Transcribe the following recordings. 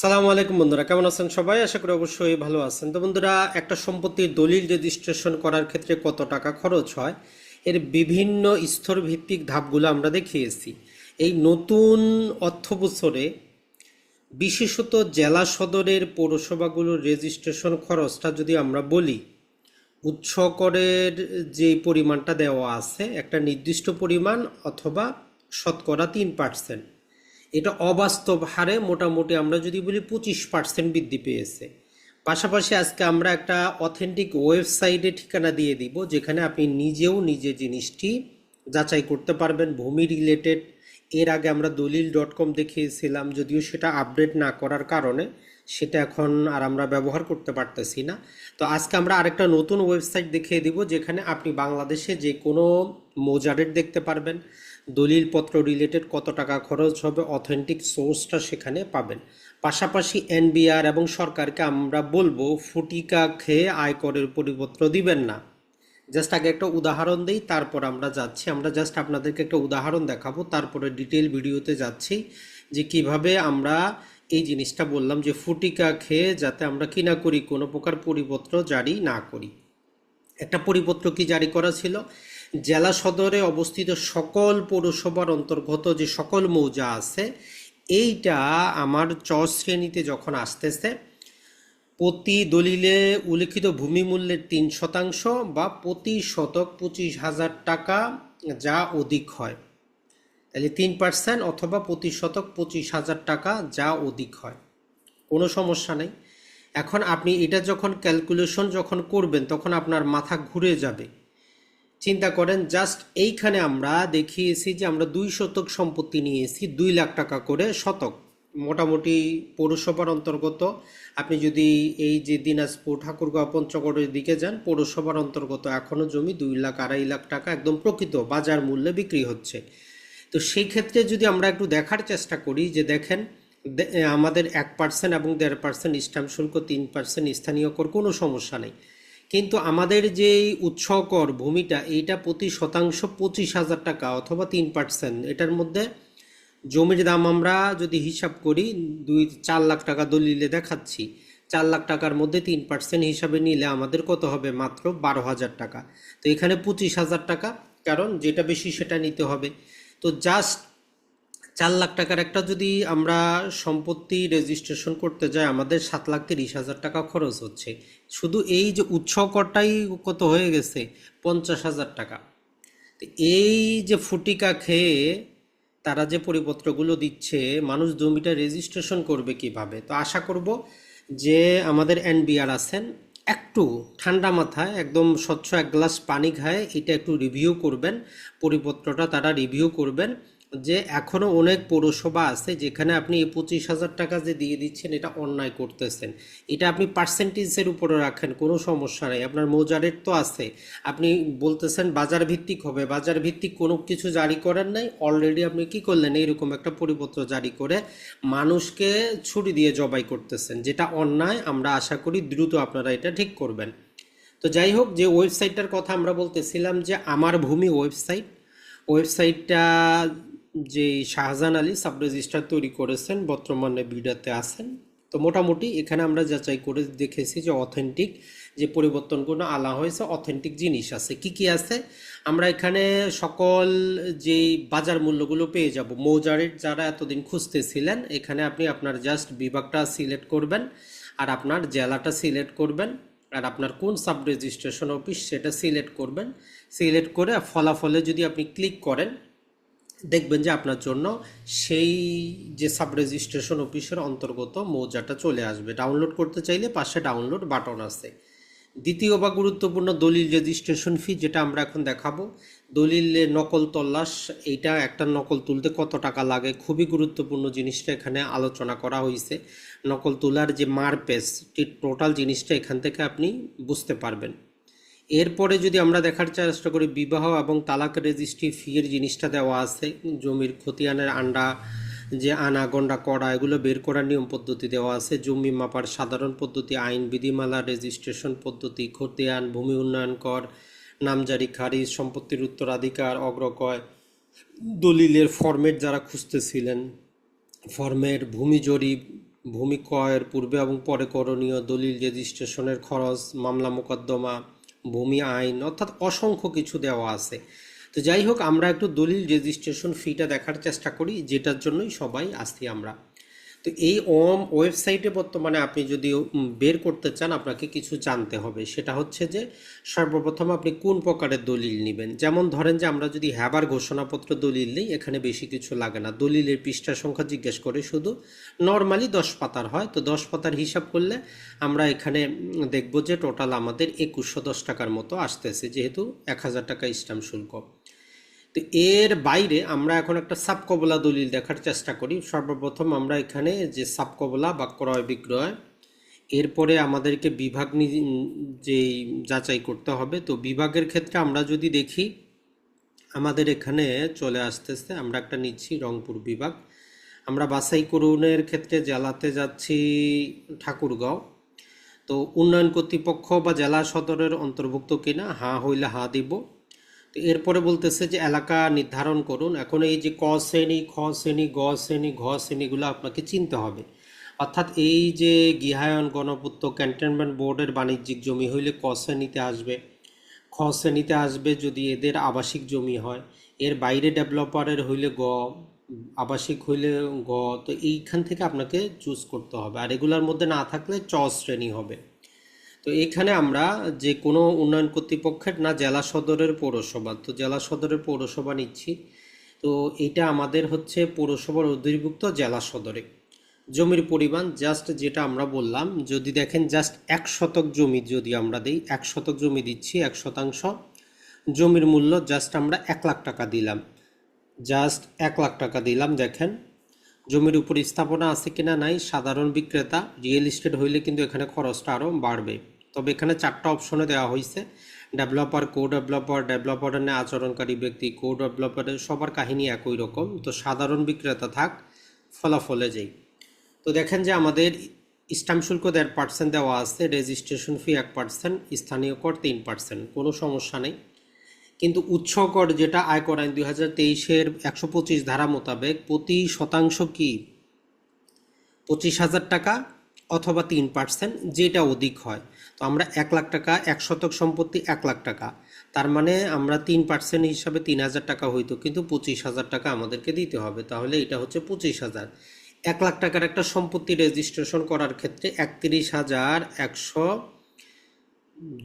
সালামু আলাইকুম বন্ধুরা, কেমন আছেন সবাই? আশা করি অবশ্যই ভালো আছেন। তো বন্ধুরা, একটা সম্পত্তির দলিল রেজিস্ট্রেশন করার ক্ষেত্রে কত টাকা খরচ হয়? এর বিভিন্ন স্তর ভিত্তিক ধাপগুলো আমরা দেখিয়েছি। এই নতুন অর্থ বছরে বিশেষত জেলা সদরের পৌরসভাগুলোর রেজিস্ট্রেশন খরচটা যদি আমরা বলি উৎস করের যে পরিমাণটা দেওয়া আছে, একটা নির্দিষ্ট পরিমাণ অথবা শতকরা তিন পার্সেন্ট এটা অবাস্তব হারে মোটামুটি আমরা যদি বলি পঁচিশ পার্সেন্ট বৃদ্ধি পেয়েছে। পাশাপাশি আজকে আমরা একটা অথেন্টিক ওয়েবসাইটে ঠিকানা দিয়ে দিব, যেখানে আপনি নিজেও নিজে জিনিসটি যাচাই করতে পারবেন, ভূমি রিলেটেড এর আগে আমরা দলিল ডট কম দেখিয়েছিলাম, যদিও সেটা আপডেট না করার কারণে সেটা এখন আর আমরা ব্যবহার করতে পারতেছি না। তো আজকে আমরা আরেকটা নতুন ওয়েবসাইট দেখিয়ে দিব, যেখানে আপনি বাংলাদেশে যে কোনো মোজারেট দেখতে পারবেন। দলিলপত্র রিলেটেড কত টাকা খরচ হবে অথেন্টিক সোর্সটা সেখানে পাবেন। পাশাপাশি এনবিআর এবং সরকারকে আমরা বলব, ফুটিকা খেয়ে আয়করের পরিপত্র দিবেন না। জাস্ট আগে একটা উদাহরণ দিই, তারপর আমরা যাচ্ছি। আমরা জাস্ট আপনাদেরকে একটা উদাহরণ দেখাবো, তারপরে ডিটেল ভিডিওতে যাচ্ছি যে কীভাবে আমরা এই জিনিসটা বললাম যে ফুটিকা খেয়ে যাতে আমরা কি না করি, কোনো প্রকার পরিপত্র জারি না করি। একটা পরিপত্র কি জারি করা ছিল? জেলা সদরে অবস্থিত সকল পৌরসভার অন্তর্গত যে সকল মৌজা আছে, এইটা আমার চ শ্রেণীতে যখন আসতেছে, প্রতি দলিলে উল্লিখিত ভূমি মূল্যের তিন শতাংশ বা প্রতি শতক পঁচিশ হাজার টাকা যা অধিক হয়। তাহলে তিন পার্সেন্ট অথবা প্রতি শতক পঁচিশ হাজার টাকা যা অধিক হয়। কোনো সমস্যা নেই। এখন আপনি এটা যখন ক্যালকুলেশন যখন করবেন, তখন আপনার মাথা ঘুরে যাবে। চিন্তা করেন, জাস্ট এইখানে আমরা দেখিয়েছি যে আমরা দুই শতক সম্পত্তি নিয়েছি, দুই লাখ টাকা করে শতক। মোটামুটি পৌরসভার অন্তর্গত, আপনি যদি এই যে দিনাজপুর ঠাকুরগাঁও পঞ্চগড়ের দিকে যান, পৌরসভার অন্তর্গত এখনও জমি দুই লাখ, আড়াই লাখ টাকা একদম প্রকৃত বাজার মূল্যে বিক্রি হচ্ছে। তো সেই ক্ষেত্রে যদি আমরা একটু দেখার চেষ্টা করি যে দেখেন আমাদের এক পার্সেন্ট এবং দেড় পার্সেন্ট স্ট্যাম্প শুল্ক, তিন পার্সেন্ট স্থানীয় কর, কোনো সমস্যা নেই। কিন্তু আমাদের যে উৎস কর ভূমিটা, এইটা প্রতি শতাংশ পঁচিশ হাজার টাকা অথবা তিন পার্সেন্ট এটার মধ্যে জমির দাম আমরা যদি হিসাব করি, দুই, চার লাখ টাকা দলিলে দেখাচ্ছি, চার লাখ টাকার মধ্যে তিন পার্সেন্ট হিসাবে নিলে আমাদের কত হবে? মাত্র বারো হাজার টাকা। তো এখানে পঁচিশ হাজার টাকা, কারণ যেটা বেশি সেটা নিতে হবে। তো জাস্ট চার লাখ টাকার একটা যদি আমরা সম্পত্তি রেজিস্ট্রেশন করতে যাই, আমাদের সাত লাখ তিরিশ হাজার টাকা খরচ হচ্ছে। শুধু এই যে উৎস করটাই কত হয়ে গেছে? পঞ্চাশ হাজার টাকা। এই যে ফুটিকা খেয়ে তারা যে পরিপত্রগুলো দিচ্ছে, মানুষ জমিটা রেজিস্ট্রেশন করবে কীভাবে? তো আশা করব যে আমাদের এনবিআর আছেন, একটু ঠান্ডা মাথায়, একদম স্বচ্ছ এক গ্লাস পানি খায়, এটা একটু রিভিউ করবেন, পরিপত্রটা তারা রিভিউ করবেন। যে এখনও অনেক পৌরসভা আছে যেখানে আপনি এই পঁচিশ হাজার টাকা যে দিয়ে দিচ্ছেন, এটা অন্যায় করতেছেন। এটা আপনি পার্সেন্টেজের উপরে রাখেন, কোনো সমস্যা নেই। আপনার মৌজারের তো আছে। আপনি বলতেছেন বাজার ভিত্তিক হবে বাজার ভিত্তিক কোনো কিছু জারি করেন নাই। অলরেডি আপনি কি করলেন? এইরকম একটা পরিপত্র জারি করে মানুষকে ছুরি দিয়ে জবাই করতেছেন, যেটা অন্যায়। আমরা আশা করি দ্রুত আপনারা এটা ঠিক করবেন। তো যাই হোক, যে ওয়েবসাইটটার কথা আমরা বলতেছিলাম যে আমার ভূমি ওয়েবসাইট ওয়েবসাইটটা যে শাহজাহান আলী সাব রেজিস্ট্রার তৈরি করেছেন, বর্তমানে বিডাতে আছেন। তো মোটামুটি এখানে আমরা যাচাই করে দেখেছি যে অথেন্টিক যে পরিবর্তনগুলো আলা হয়েছে অথেন্টিক জিনিস আছে। কি কি আছে? আমরা এখানে সকল যে বাজার মূল্যগুলো পেয়ে যাব। মৌজারের যারা এতদিন খুঁজতেছিলেন, এখানে আপনি আপনার জাস্ট বিভাগটা সিলেক্ট করবেন আর আপনার জেলাটা সিলেক্ট করবেন আর আপনার কোন সাব রেজিস্ট্রেশন অফিস সেটা সিলেক্ট করবেন। সিলেক্ট করে ফলাফলে যদি আপনি ক্লিক করেন দেখবেন যে আপনার জন্য সেই যে সাব রেজিস্ট্রেশন অফিসের অন্তর্গত মৌজাটা চলে আসবে। ডাউনলোড করতে চাইলে পাশে ডাউনলোড বাটন আছে। দ্বিতীয় বা গুরুত্বপূর্ণ দলিল রেজিস্ট্রেশন ফি যেটা আমরা এখন দেখাবো। দলিলে নকল তল্লাশ, এইটা একটা নকল তুলতে কত টাকা লাগে, খুবই গুরুত্বপূর্ণ জিনিসটা এখানে আলোচনা করা হয়েছে নকল তোলার যে মারপেস টোটাল জিনিসটা এখান থেকে আপনি বুঝতে পারবেন। এরপরে যদি আমরা দেখার চেষ্টা করি, বিবাহ এবং তালাক রেজিস্ট্রি ফিয়ের জিনিসটা দেওয়া আছে, জমির খতিয়ানের আন্ডা, যে আনা গন্ডা করা এগুলো বের করার নিয়ম পদ্ধতি দেওয়া আছে, জমি মাপার সাধারণ পদ্ধতি, আইন বিধিমালা রেজিস্ট্রেশন পদ্ধতি, খতিয়ান, ভূমি উন্নয়ন কর, নামজারি, খারিজ, সম্পত্তির উত্তরাধিকার অগ্রকয় দলিলের ফর্মেট যারা খুঁজতেছিলেন ফর্মের ভূমি জরিপ ভূমি ক্রয়ের পূর্বে এবং পরে করণীয়, দলিল রেজিস্ট্রেশনের খরচ, মামলা মোকদ্দমা ভূমি আইন, অর্থাৎ অসংখ্য কিছু দেওয়া আছে। তো যাই হোক, আমরা একটু দলিল রেজিস্ট্রেশন ফিটা দেখার চেষ্টা করি, যেটার জন্যই সবাই আসি আমরা তো এই ওম ওয়েবসাইটে বর্তমানে আপনি যদি বের করতে চান, আপনাকে কিছু জানতে হবে। সেটা হচ্ছে যে, সর্বপ্রথম আপনি কোন প্রকারের দলিল নেবেন? যেমন ধরেন যে, আমরা যদি হ্যাবার ঘোষণাপত্র দলিল নিই, এখানে বেশি কিছু লাগে না। দলিলের পৃষ্ঠা সংখ্যা জিজ্ঞেস করে শুধু। নর্মালি দশ পাতার হয়, তো দশ পাতার হিসাব করলে আমরা এখানে দেখব যে, টোটাল আমাদের একুশশো দশ টাকার মতো আসতেছে, যেহেতু এক হাজার টাকা স্ট্যাম্প শুল্ক। তো এর বাইরে আমরা এখন একটা সাবকবলা দলিল দেখার চেষ্টা করি। সর্বপ্রথম আমরা এখানে যে সাবকবলা বা ক্রয় বিক্রয়, এরপরে আমাদেরকে বিভাগ নি- যে যাচাই করতে হবে। তো বিভাগের ক্ষেত্রে আমরা যদি দেখি, আমাদের এখানে চলে আসতেছে, আমরা একটা নিচ্ছি রংপুর বিভাগ। আমরা বাছাই করুনের ক্ষেত্রে জেলাতে যাচ্ছি ঠাকুরগাঁও। তো উন্নয়ন কর্তৃপক্ষ বা জেলা সদরের অন্তর্ভুক্ত কিনা, হা হইলে হা দিব। তো এরপরে বলতেছে যে, এলাকা নির্ধারণ করুন। এখন এই যে, ক শ্রেণি, খ শ্রেণি, গ শ্রেণি, ঘ শ্রেণীগুলো আপনাকে চিনতে হবে। অর্থাৎ এই যে, গৃহায়ন, গণপূর্ত, ক্যান্টনমেন্ট বোর্ডের বাণিজ্যিক জমি হইলে ক শ্রেণীতে আসবে। খ শ্রেণীতে আসবে যদি এদের আবাসিক জমি হয়। এর বাইরে ডেভেলপারের হইলে গ, আবাসিক হইলে গ। তো এইখান থেকে আপনাকে চুজ করতে হবে। আর এগুলোর মধ্যে না থাকলে চ শ্রেণি হবে। তো এখানে আমরা যে কোনো উন্নয়ন কর্তৃপক্ষের না জেলা সদরের পৌরসভা, তো জেলা সদরের পৌরসভা নিচ্ছি। তো এটা আমাদের হচ্ছে পৌরসভার অধিভুক্ত জেলা সদরে। জমির পরিমাণ জাস্ট যেটা আমরা বললাম, যদি দেখেন জাস্ট এক শতক জমি যদি আমরা দিই, এক শতক জমি দিচ্ছি, এক শতাংশ। জমির মূল্য জাস্ট আমরা এক লাখ টাকা দিলাম। জাস্ট এক লাখ টাকা দিলাম, দেখেন। জমির উপর স্থাপনা আছে কিনা নাই, সাধারণ বিক্রেতা রিয়েল এস্টেট হইলে কিন্তু এখানে খরচটা আরও বাড়বে। তবে এখানে চারটা অপশনে দেওয়া হয়েছে। ডেভেলপার কো ডেভেলপার নিয়ে আচরণকারী ব্যক্তি কো ডেভেলপারের সবার কাহিনী একই রকম। তো সাধারণ বিক্রেতা থাক, ফলাফলে যাই। তো দেখেন যে আমাদের স্ট্যাম্প শুল্ক দেড় পার্সেন্ট দেওয়া আছে রেজিস্ট্রেশন ফি এক পার্সেন্ট স্থানীয় কর তিন পার্সেন্ট কোনো সমস্যা নেই। কিন্তু উৎস কর যেটা আয়কর আইন দুই হাজার তেইশের একশো পঁচিশ ধারা মোতাবেক প্রতি শতাংশ কি? পঁচিশ হাজার টাকা অথবা তিন পার্সেন্ট যেটা অধিক হয়। তো আমরা এক লাখ টাকা, এক শতক সম্পত্তি এক লাখ টাকা। তার মানে আমরা তিন পার্সেন্ট হিসাবে তিন হাজার টাকা হইতো, কিন্তু পঁচিশ হাজার টাকা আমাদেরকে দিতে হবে। তাহলে এটা হচ্ছে পঁচিশ হাজার। এক লাখ টাকার একটা সম্পত্তি রেজিস্ট্রেশন করার ক্ষেত্রে একত্রিশ হাজার একশো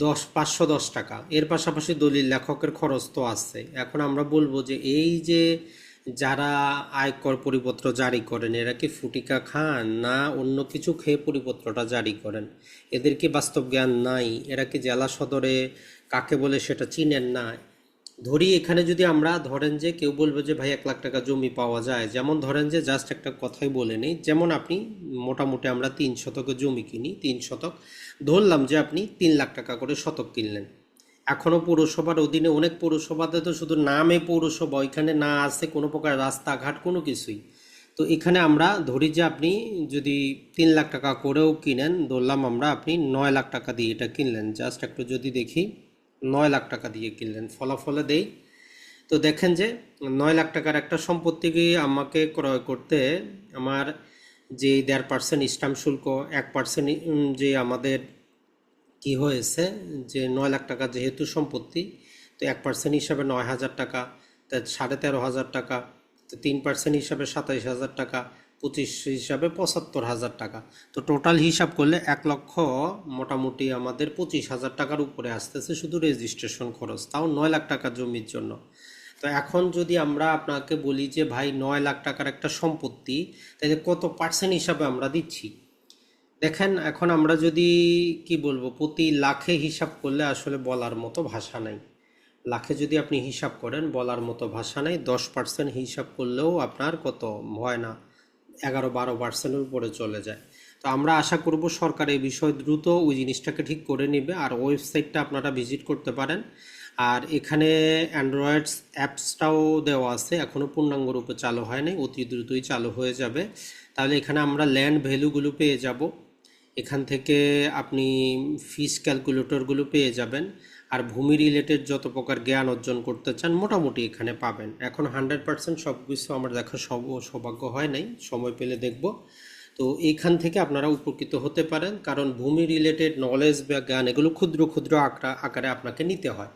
দশ, পাঁচশো দশ টাকা। এর পাশাপাশি দলিল লেখকের খরচ তো আছে। এখন আমরা বলব যে এই যে যারা আয়কর পরিপত্র জারি করেন, এরা কি ফুটিকা খান না অন্য কিছু খেয়ে পরিপত্রটা জারি করেন? এদের কি বাস্তব জ্ঞান নাই? এরা কি জেলা সদরে কাকে বলে সেটা চিনেন না? ধরি এখানে যদি আমরা ধরেন যে কেউ বলবে যে, ভাই, এক লাখ টাকা জমি পাওয়া যায়। যেমন ধরেন যে জাস্ট একটা কথাই বলে নেই। যেমন আপনি মোটামুটি আমরা তিন শতকের জমি কিনি, তিন শতক। ধরলাম যে, আপনি তিন লাখ টাকা করে শতক কিনলেন। এখনও পৌরসভার অধীনে অনেক পৌরসভাতে তো শুধু নামে পৌরসভা, ওইখানে না আছে কোনো প্রকার রাস্তাঘাট, কোনো কিছুই। তো এখানে আমরা ধরি যে আপনি যদি তিন লাখ টাকা করেও কিনেন, ধরলাম আমরা আপনি নয় লাখ টাকা দিয়ে এটা কিনলেন। জাস্ট একটু যদি দেখি, নয় লাখ টাকা দিয়ে কিনলেন, ফলাফলে দেই। তো দেখেন যে নয় লাখ টাকার একটা সম্পত্তিকে আমাকে ক্রয় করতে আমার যে দেড় পার্সেন্ট স্ট্যাম্প শুল্ক, এক পার্সেন্ট যে আমাদের কি হয়েছে যে নয় লাখ টাকা যেহেতু সম্পত্তি, তো এক পার্সেন্ট হিসাবে নয় হাজার টাকা, তা সাড়ে তেরো হাজার টাকা, তো তিন পার্সেন্ট হিসাবে সাতাইশ হাজার টাকা, পঁচিশ হিসাবে পঁচাত্তর হাজার টাকা। তো টোটাল হিসাব করলে এক লক্ষ মোটামুটি আমাদের পঁচিশ হাজার টাকার উপরে আসতেছে শুধু রেজিস্ট্রেশন খরচ, তাও নয় লাখ টাকা জমির জন্য। তো এখন যদি আমরা আপনাকে বলি যে ভাই, নয় লাখ টাকার একটা সম্পত্তি, তাহলে কত পার্সেন্ট হিসাবে আমরা দিচ্ছি? দেখেন, এখন আমরা যদি, কি বলব, প্রতি লাখে হিসাব করলে আসলে বলার মতো ভাষা নাই। লাখে যদি আপনি হিসাব করেন, বলার মতো ভাষা নাই। দশ পার্সেন্ট হিসাব করলেও আপনার কত হয় না, এগারো বারো পার্সেন্টের উপরে চলে যায়। তো আমরা আশা করব সরকার এই বিষয়ে দ্রুত ওই জিনিসটাকে ঠিক করে নেবে আর ওয়েবসাইটটা আপনারা ভিজিট করতে পারেন। আর এখানে অ্যান্ড্রয়েডস অ্যাপসটাও দেওয়া আছে এখনও পূর্ণাঙ্গ রূপে চালু হয়নি, অতি দ্রুতই চালু হয়ে যাবে। তাহলে এখানে আমরা ল্যান্ড ভ্যালুগুলো পেয়ে যাব। এখান থেকে আপনি ফিস ক্যালকুলেটরগুলো পেয়ে যাবেন। আর ভূমি রিলেটেড যত প্রকার জ্ঞান অর্জন করতে চান, মোটামুটি এখানে পাবেন। এখন হান্ড্রেড পার্সেন্ট সব কিছু আমার দেখা সব সৌভাগ্য হয় নাই, সময় পেলে দেখব। তো এখান থেকে আপনারা উপকৃত হতে পারেন, কারণ ভূমি রিলেটেড নলেজ বা জ্ঞান এগুলো ক্ষুদ্র ক্ষুদ্র আকারে আকারে আপনাকে নিতে হয়।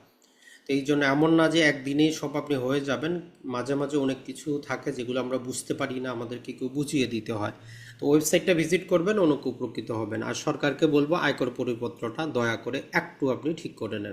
তো এই জন্য এমন না যে একদিনেই সব আপনি হয়ে যাবেন, মাঝে মাঝে অনেক কিছু থাকে যেগুলো আমরা বুঝতে পারি না, আমাদেরকে কেউ বুঝিয়ে দিতে হয়। তো ওয়েবসাইটটা ভিজিট করবেন অনেক উপকৃত হবেন। আর সরকারকে বলব আয়কর পরিপত্রটা দয়া করে একটু আপনি ঠিক করে নেন।